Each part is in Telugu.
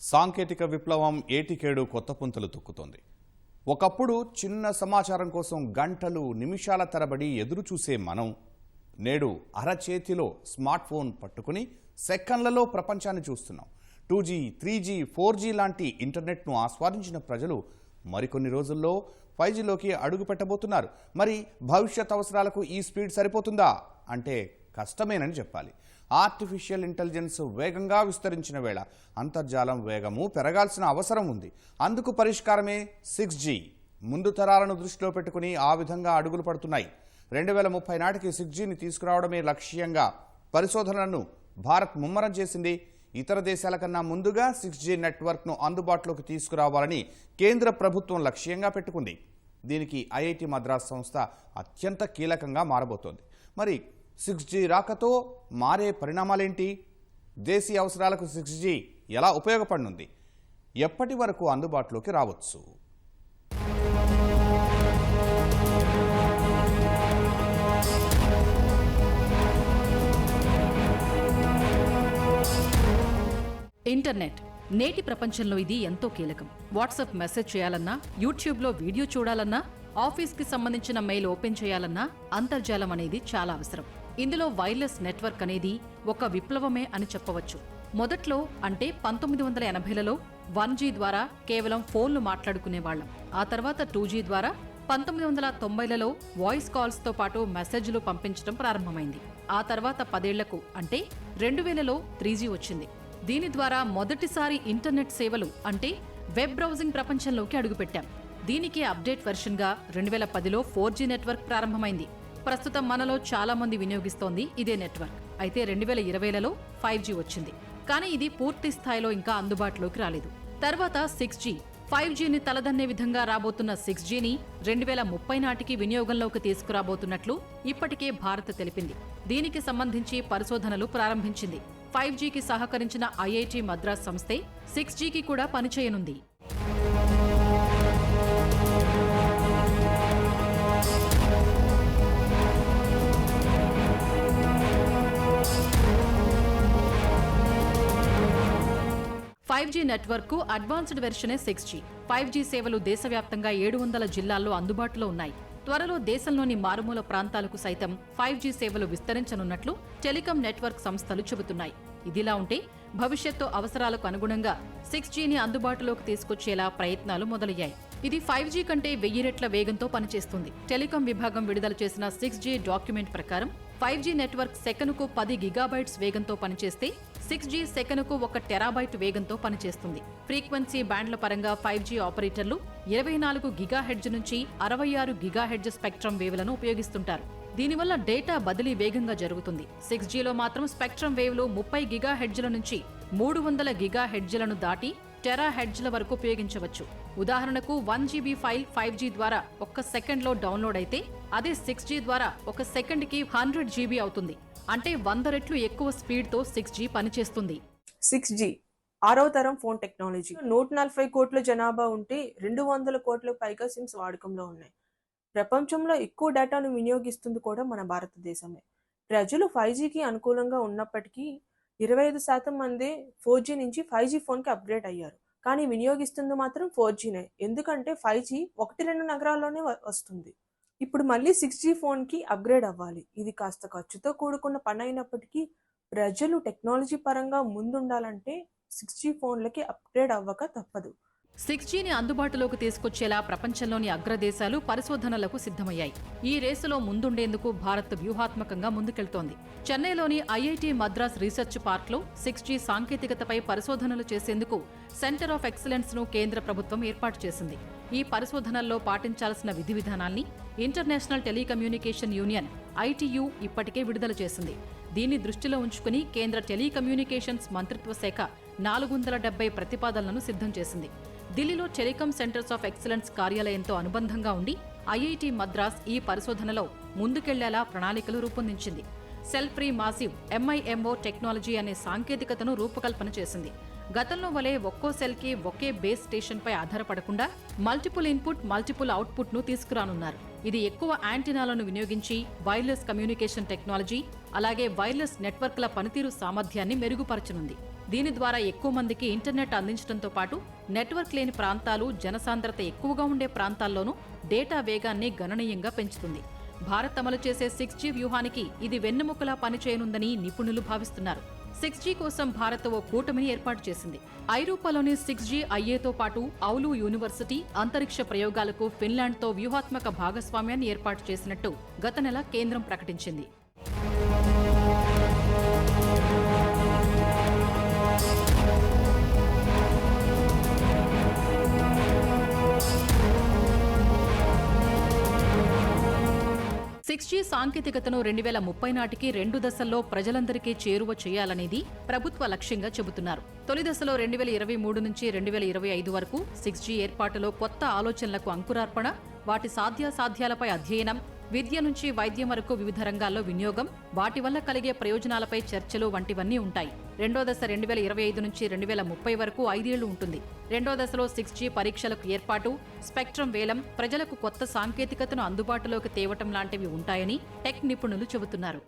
సాంకేతిక విప్లవం ఏటికేడు కొత్త పుంతలు తొక్కుతోంది. ఒకప్పుడు చిన్న సమాచారం కోసం గంటలు నిమిషాల తరబడి ఎదురు చూసే మనం నేడు అరచేతిలో స్మార్ట్ ఫోన్ పట్టుకుని సెకండ్లలో ప్రపంచాన్ని చూస్తున్నాం. Two G three G four G లాంటి ఇంటర్నెట్ను ఆస్వాదించిన ప్రజలు మరికొన్ని రోజుల్లో ఫైవ్ జీలోకి అడుగు పెట్టబోతున్నారు. మరి భవిష్యత్ అవసరాలకు ఈ స్పీడ్ సరిపోతుందా? అంటే కష్టమేనని చెప్పాలి. ఆర్టిఫిషియల్ ఇంటెలిజెన్స్ వేగంగా విస్తరించిన వేళ అంతర్జాలం వేగము పెరగాల్సిన అవసరం ఉంది. అందుకు పరిష్కారమే సిక్స్ జీ. ముందు తరాలను దృష్టిలో పెట్టుకుని ఆ విధంగా అడుగులు పడుతున్నాయి. రెండు వేల ముప్పై నాటికి సిక్స్ జీని తీసుకురావడమే లక్ష్యంగా పరిశోధనలను భారత్ ముమ్మరం చేసింది. ఇతర దేశాల కన్నా ముందుగా సిక్స్ జీ నెట్వర్క్ను అందుబాటులోకి తీసుకురావాలని కేంద్ర ప్రభుత్వం లక్ష్యంగా పెట్టుకుంది. దీనికి ఐఐటి మద్రాస్ సంస్థ అత్యంత కీలకంగా మారబోతోంది. మరి సిక్స్ జీ రాకతో మారే పరిణామాలేంటి? దేశీయ అవసరాలకు సిక్స్ జీ ఎలా ఉపయోగపడనుంది? ఎప్పటి వరకు అందుబాటులోకి రావచ్చు? ఇంటర్నెట్. నేటి ప్రపంచంలో ఇది ఎంతో కీలకం. వాట్సాప్ మెసేజ్ చేయాలన్నా యూట్యూబ్లో వీడియో చూడాలన్నా ఆఫీస్కి సంబంధించిన మెయిల్ ఓపెన్ చేయాలన్నా అంతర్జాలం అనేది చాలా అవసరం. ఇందులో వైర్లెస్ నెట్వర్క్ అనేది ఒక విప్లవమే అని చెప్పవచ్చు. మొదట్లో అంటే పంతొమ్మిది వందల ఎనభైలలో వన్ జీ ద్వారా కేవలం ఫోన్లు మాట్లాడుకునేవాళ్ళం. ఆ తర్వాత టూ జీ ద్వారా పంతొమ్మిది వందల తొంభైలలో వాయిస్ కాల్స్తో పాటు మెసేజ్లు పంపించడం ప్రారంభమైంది. ఆ తర్వాత పదేళ్ళకు అంటే రెండు వేలలో త్రీ జీ వచ్చింది. దీని ద్వారా మొదటిసారి ఇంటర్నెట్ సేవలు అంటే వెబ్ బ్రౌజింగ్ ప్రపంచంలోకి అడుగుపెట్టాం. దీనికి అప్డేట్ వెర్షన్గా రెండు వేల పదిలో ఫోర్ జీ నెట్వర్క్ ప్రారంభమైంది. ప్రస్తుతం మనలో చాలా మంది వినియోగిస్తోంది ఇదే నెట్వర్క్. అయితే రెండు వేల ఇరవైలలో ఫైవ్ జీ వచ్చింది. కానీ ఇది పూర్తి స్థాయిలో ఇంకా అందుబాటులోకి రాలేదు. తర్వాత సిక్స్ జీ. ఫైవ్ జీని తలదన్నే విధంగా రాబోతున్న సిక్స్ జీని రెండు వేల ముప్పై నాటికి వినియోగంలోకి తీసుకురాబోతున్నట్లు ఇప్పటికే భారత్ తెలిపింది. దీనికి సంబంధించి పరిశోధనలు ప్రారంభించింది. ఫైవ్ జీకి సహకరించిన ఐఐటి మద్రాస్ సంస్థే సిక్స్ జీకి కూడా పనిచేయనుంది. ఫైవ్ జీ నెట్వర్క్ అడ్వాన్స్డ్ వెర్షనే సిక్స్ జీ. ఫైవ్ జీ సేవలు దేశవ్యాప్తంగా ఏడు వందల జిల్లాల్లో అందుబాటులో ఉన్నాయి. త్వరలో దేశంలోని మారుమూల ప్రాంతాలకు సైతం ఫైవ్ జీ సేవలు విస్తరించనున్నట్లు టెలికాం నెట్వర్క్ సంస్థలు చెబుతున్నాయి. ఇదిలా ఉంటే భవిష్యత్తు అవసరాలకు అనుగుణంగా సిక్స్ జీని అందుబాటులోకి తీసుకొచ్చేలా ప్రయత్నాలు మొదలయ్యాయి. ఇది ఫైవ్ జీ కంటే వెయ్యి రెట్ల వేగంతో పనిచేస్తుంది. టెలికాం విభాగం విడుదల చేసిన సిక్స్ జీ డాక్యుమెంట్ ప్రకారం ఫైవ్ జీ నెట్వర్క్ సెకనుకు పది గిగాబైట్స్ వేగంతో పనిచేస్తే సిక్స్ జీ సెకనుకు ఒక టెరాబైట్ వేగంతో పనిచేస్తుంది. ఫ్రీక్వెన్సీ బ్యాండ్ల పరంగా ఫైవ్ జీ ఆపరేటర్లు ఇరవై నాలుగు గిగా హెడ్జ్ నుంచి అరవై ఆరు గిగా హెడ్జ్ స్పెక్ట్రమ్ వేవ్లను ఉపయోగిస్తుంటారు. దీనివల్ల డేటా బదిలీ వేగంగా జరుగుతుంది. సిక్స్ జీలో మాత్రం స్పెక్ట్రమ్ వేవ్లు ముప్పై గిగా హెడ్జ్ల నుంచి మూడు వందల గిగా హెడ్జ్లను దాటి టెరా హెడ్జ్ల వరకు ఉపయోగించవచ్చు. ఉదాహరణకు one GB file five G ద్వారా ఒక్క సెకండ్లో డౌన్లోడ్ అయితే అదే సిక్స్ జీ ద్వారా ఒక సెకండ్కి హండ్రెడ్ జీబీ అవుతుంది. అంటే వంద రెట్లు ఎక్కువ స్పీడ్తో సిక్స్ జీ పనిచేస్తుంది. సిక్స్ జీ ఆరో తరం ఫోన్ టెక్నాలజీ. నూట నలభై కోట్ల జనాభా ఉంటే రెండు వందల కోట్ల పైగా సిమ్స్ వాడకంలో ఉన్నాయి. ప్రపంచంలో ఎక్కువ డేటాను వినియోగిస్తుంది కూడా మన భారతదేశమే. ప్రజలు ఫైవ్ జీకి అనుకూలంగా ఉన్నప్పటికీ ఇరవై ఐదు శాతం మంది ఫోర్ జీ నుంచి ఫైవ్ జీ ఫోన్కి అప్గ్రేడ్ అయ్యారు. కానీ వినియోగిస్తుంది మాత్రం ఫోర్ జీనే. ఎందుకంటే ఫైవ్ జీ ఒకటి రెండు నగరాల్లోనే వస్తుంది. ఇప్పుడు మళ్ళీ సిక్స్ జీ ఫోన్కి అప్గ్రేడ్ అవ్వాలి. ఇది కాస్త ఖర్చుతో కూడుకున్న పని అయినప్పటికీ ప్రజలు టెక్నాలజీ పరంగా ముందుండాలంటే సిక్స్ జీ ఫోన్లకి అప్గ్రేడ్ అవ్వక తప్పదు. సిక్స్ జీని అందుబాటులోకి తీసుకొచ్చేలా ప్రపంచంలోని అగ్రదేశాలు పరిశోధనలకు సిద్ధమయ్యాయి. ఈ రేసులో ముందుండేందుకు భారత్ వ్యూహాత్మకంగా ముందుకెళ్తోంది. చెన్నైలోని ఐఐటి మద్రాస్ రీసెర్చ్ పార్క్లో సిక్స్ జీ సాంకేతికతపై పరిశోధనలు చేసేందుకు సెంటర్ ఆఫ్ ఎక్సలెన్స్ను కేంద్ర ప్రభుత్వం ఏర్పాటు చేసింది. ఈ పరిశోధనల్లో పాటించాల్సిన విధి విధానాల్ని ఇంటర్నేషనల్ టెలికమ్యూనికేషన్ యూనియన్ ఐటీయూ ఇప్పటికే విడుదల చేసింది. దీన్ని దృష్టిలో ఉంచుకుని కేంద్ర టెలికమ్యూనికేషన్స్ మంత్రిత్వ శాఖ నాలుగు వందల డెబ్బై ప్రతిపాదనలను సిద్ధం చేసింది. ఢిల్లీలో టెలికాం సెంటర్స్ ఆఫ్ ఎక్సలెన్స్ కార్యాలయంతో అనుబంధంగా ఉండి ఐఐటి మద్రాస్ ఈ పరిశోధనలో ముందుకెళ్ళేలా ప్రణాళికలు రూపొందించింది. Cell free massive MIMO technology అనే సాంకేతికతను రూపకల్పన చేసింది. గతంలో వలె ఒక్కో సెల్కి ఒకే బేస్ స్టేషన్పై ఆధారపడకుండా మల్టిపుల్ ఇన్పుట్ మల్టిపుల్ అవుట్పుట్ను తీసుకురానున్నారు. ఇది ఎక్కువ యాంటీనాలను వినియోగించి వైర్లెస్ కమ్యూనికేషన్ టెక్నాలజీ అలాగే వైర్లెస్ నెట్వర్క్ల పనితీరు సామర్థ్యాన్ని మెరుగుపరచనుంది. దీని ద్వారా ఎక్కువ మందికి ఇంటర్నెట్ అందించడంతో పాటు నెట్వర్క్ లేని ప్రాంతాలు జనసాంద్రత ఎక్కువగా ఉండే ప్రాంతాల్లోనూ డేటా వేగాన్ని గణనీయంగా పెంచుతుంది. భారత్ అమలు చేసే సిక్స్ జీ వ్యూహానికి ఇది వెన్నెముకలా పనిచేయనుందని నిపుణులు భావిస్తున్నారు. సిక్స్ జీ కోసం భారత్ ఓ కూటమిని ఏర్పాటు చేసింది. ఐరోపాలోని సిక్స్ జీ ఐఏతో పాటు ఔలు యూనివర్సిటీ అంతరిక్ష ప్రయోగాలకు ఫిన్లాండ్తో వ్యూహాత్మక భాగస్వామ్యాన్ని ఏర్పాటు చేసినట్టు గత నెల కేంద్రం ప్రకటించింది. సిక్స్ జీ సాంకేతికతను రెండు వేల ముప్పై నాటికి రెండు దశల్లో ప్రజలందరికీ చేరువ చేయాలనేది ప్రభుత్వ లక్ష్యంగా చెబుతున్నారు. తొలి దశలో రెండు వేల ఇరవై మూడు నుంచి రెండు వేల ఇరవై ఐదు వరకు సిక్స్ జీ ఏర్పాటులో కొత్త ఆలోచనలకు అంకురార్పణ వాటి సాధ్యాసాధ్యాలపై అధ్యయనం విద్య నుంచి వైద్యం వరకు వివిధ రంగాల్లో వినియోగం వాటి వల్ల కలిగే ప్రయోజనాలపై చర్చలు వంటివన్నీ ఉంటాయి. రెండో దశ రెండు వేల ఇరవై ఐదు నుంచి రెండు వేల ముప్పై వరకు ఐదేళ్ళు ఉంటుంది. రెండో దశలో సిక్స్ జీ పరీక్షలకు ఏర్పాటు స్పెక్ట్రం వేలం ప్రజలకు కొత్త సాంకేతికతను అందుబాటులోకి తేవటం లాంటివి ఉంటాయని టెక్ నిపుణులు చెబుతున్నారు.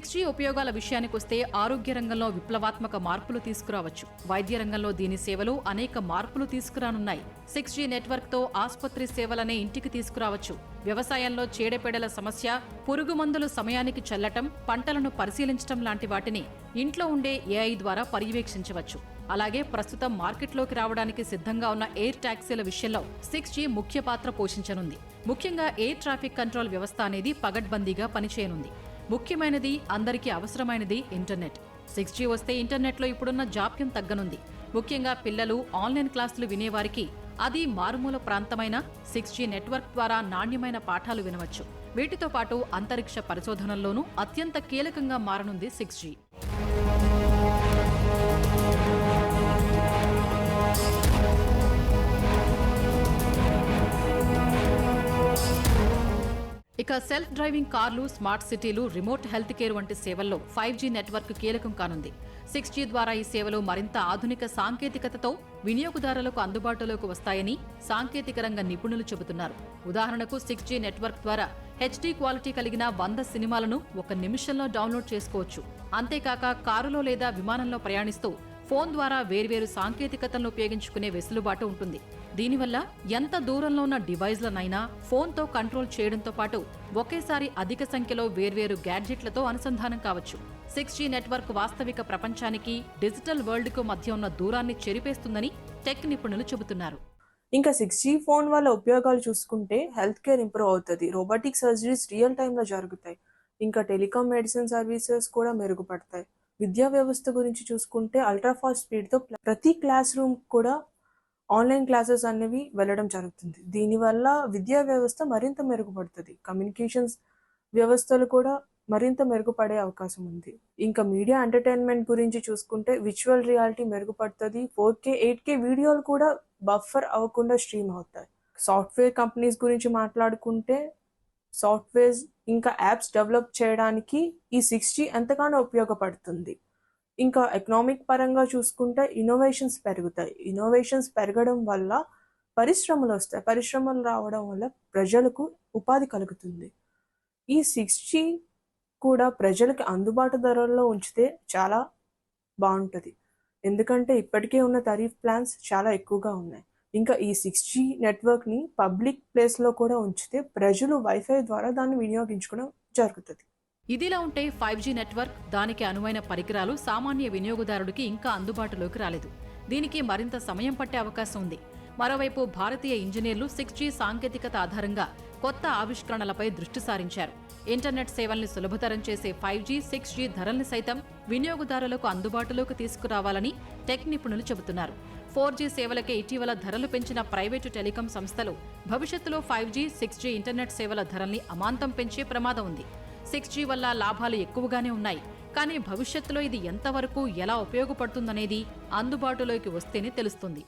సిక్స్ జీ ఉపయోగాల విషయానికొస్తే ఆరోగ్య రంగంలో విప్లవాత్మక మార్పులు తీసుకురావచ్చు. వైద్య రంగంలో దీని సేవలు అనేక మార్పులు తీసుకురానున్నాయి. సిక్స్ జీ నెట్వర్క్తో ఆసుపత్రి సేవలనే ఇంటికి తీసుకురావచ్చు. వ్యవసాయంలో చీడపీడల సమస్య పురుగు మందులు సమయానికి చల్లటం పంటలను పరిశీలించటం లాంటి వాటిని ఇంట్లో ఉండే ఏఐ ద్వారా పర్యవేక్షించవచ్చు. అలాగే ప్రస్తుతం మార్కెట్లోకి రావడానికి సిద్ధంగా ఉన్న ఎయిర్ టాక్సీల విషయంలో సిక్స్ జీ ముఖ్య పాత్ర పోషించనుంది. ముఖ్యంగా ఎయిర్ ట్రాఫిక్ కంట్రోల్ వ్యవస్థ అనేది పగడ్బందీగా పనిచేయనుంది. ముఖ్యమైనది అందరికీ అవసరమైనది ఇంటర్నెట్. సిక్స్ జీ వస్తే ఇంటర్నెట్లో ఇప్పుడున్న జాప్యం తగ్గనుంది. ముఖ్యంగా పిల్లలు ఆన్లైన్ క్లాసులు వినేవారికి అది మారుమూల ప్రాంతమైన సిక్స్ జీ నెట్వర్క్ ద్వారా నాణ్యమైన పాఠాలు వినవచ్చు. వీటితో పాటు అంతరిక్ష పరిశోధనల్లోనూ అత్యంత కీలకంగా మారనుంది సిక్స్ జీ. ఇక సెల్ఫ్ డ్రైవింగ్ కార్లు స్మార్ట్ సిటీలు రిమోట్ హెల్త్ కేర్ వంటి సేవల్లో ఫైవ్ జీ నెట్వర్క్ కీలకం కానుంది. సిక్స్ జీ ద్వారా ఈ సేవలు మరింత ఆధునిక సాంకేతికతతో వినియోగదారులకు అందుబాటులోకి వస్తాయని సాంకేతిక రంగ నిపుణులు చెబుతున్నారు. ఉదాహరణకు సిక్స్ జీ నెట్వర్క్ ద్వారా హెచ్డీ క్వాలిటీ కలిగిన వంద సినిమాలను ఒక నిమిషంలో డౌన్లోడ్ చేసుకోవచ్చు. అంతేకాక కారులో లేదా విమానంలో ప్రయాణిస్తూ ఫోన్ ద్వారా వేర్వేరు సాంకేతికతలను ఉపయోగించుకునే వెసులుబాటు ఉంటుంది. దీనివల్ల ఎంత దూరంలో ఉన్న డివైజ్లనైనా ఫోన్తో కంట్రోల్ చేయడంతో పాటు ఒకేసారి అధిక సంఖ్యలో వేర్వేరు గ్యాడ్జెట్లతో అనుసంధానం కావచ్చు. సిక్స్ జీ నెట్వర్క్ వాస్తవిక ప్రపంచానికి డిజిటల్ వరల్డ్కు మధ్య ఉన్న దూరాన్ని చెరిపేస్తుందని టెక్ నిపుణులు చెబుతున్నారు. ఇంకా సిక్స్ జీ ఫోన్ వల్ల ఉపయోగాలు చూసుకుంటే హెల్త్ కేర్ ఇంప్రూవ్ అవుతుంది. రోబోటిక్ సర్జరీస్ రియల్ టైంలో జరుగుతాయి. ఇంకా టెలికాం మెడిసిన్ సర్వీసెస్ కూడా మెరుగుపడతాయి. విద్యా వ్యవస్థ గురించి చూసుకుంటే అల్ట్రా ఫాస్ట్ స్పీడ్తో ప్రతి క్లాస్ రూమ్ కూడా ఆన్లైన్ క్లాసెస్ అనేవి వెళ్ళడం జరుగుతుంది. దీనివల్ల విద్యా వ్యవస్థ మరింత మెరుగుపడుతుంది. కమ్యూనికేషన్స్ వ్యవస్థలు కూడా మరింత మెరుగుపడే అవకాశం ఉంది. ఇంకా మీడియా ఎంటర్టైన్మెంట్ గురించి చూసుకుంటే విజువల్ రియాలిటీ మెరుగుపడుతుంది. ఫోర్ కే ఎయిట్ కే వీడియోలు కూడా బఫర్ అవ్వకుండా స్ట్రీమ్ అవుతాయి. సాఫ్ట్వేర్ కంపెనీస్ గురించి మాట్లాడుకుంటే సాఫ్ట్వేర్స్ ఇంకా యాప్స్ డెవలప్ చేయడానికి ఈ సిక్స్ జీ ఎంతగానో ఉపయోగపడుతుంది. ఇంకా ఎకనామిక్ పరంగా చూసుకుంటే ఇన్నోవేషన్స్ పెరుగుతాయి. ఇన్నోవేషన్స్ పెరగడం వల్ల పరిశ్రమలు వస్తాయి. పరిశ్రమలు రావడం వల్ల ప్రజలకు ఉపాధి కలుగుతుంది. ఈ సిక్స్ జీ కూడా ప్రజలకు అందుబాటు ధరల్లో ఉంచితే చాలా బాగుంటుంది. ఎందుకంటే ఇప్పటికే ఉన్న తరీఫ్ ప్లాన్స్ చాలా ఎక్కువగా ఉన్నాయి. ఇంకా ఈ సిక్స్ జీ నెట్వర్క్ని పబ్లిక్ ప్లేస్లో కూడా ఉంచితే ప్రజలు వైఫై ద్వారా దాన్ని వినియోగించుకోవడం జరుగుతుంది. ఇదిలా ఉంటే ఫైవ్ జీ నెట్వర్క్ దానికి అనువైన పరికరాలు సామాన్య వినియోగదారుడికి ఇంకా అందుబాటులోకి రాలేదు. దీనికి మరింత సమయం పట్టే అవకాశం ఉంది. మరోవైపు భారతీయ ఇంజనీర్లు సిక్స్ జీ సాంకేతికత ఆధారంగా కొత్త ఆవిష్కరణలపై దృష్టి సారించారు. ఇంటర్నెట్ సేవల్ని సులభతరం చేసే ఫైవ్ జీ సిక్స్ జీ ధరల్ని సైతం వినియోగదారులకు అందుబాటులోకి తీసుకురావాలని టెక్ నిపుణులు చెబుతున్నారు. ఫోర్ జీ సేవలకే ఇటీవల ధరలు పెంచిన ప్రైవేటు టెలికాం సంస్థలు భవిష్యత్తులో five G six G internet సేవల ధరల్ని అమాంతం పెంచే ప్రమాదం ఉంది. సిక్స్ జీ వల్ల లాభాలు ఎక్కువగానే ఉన్నాయి. కానీ భవిష్యత్తులో ఇది ఎంతవరకు ఎలా ఉపయోగపడుతుందనేది అందుబాటులోకి వస్తేనే తెలుస్తుంది.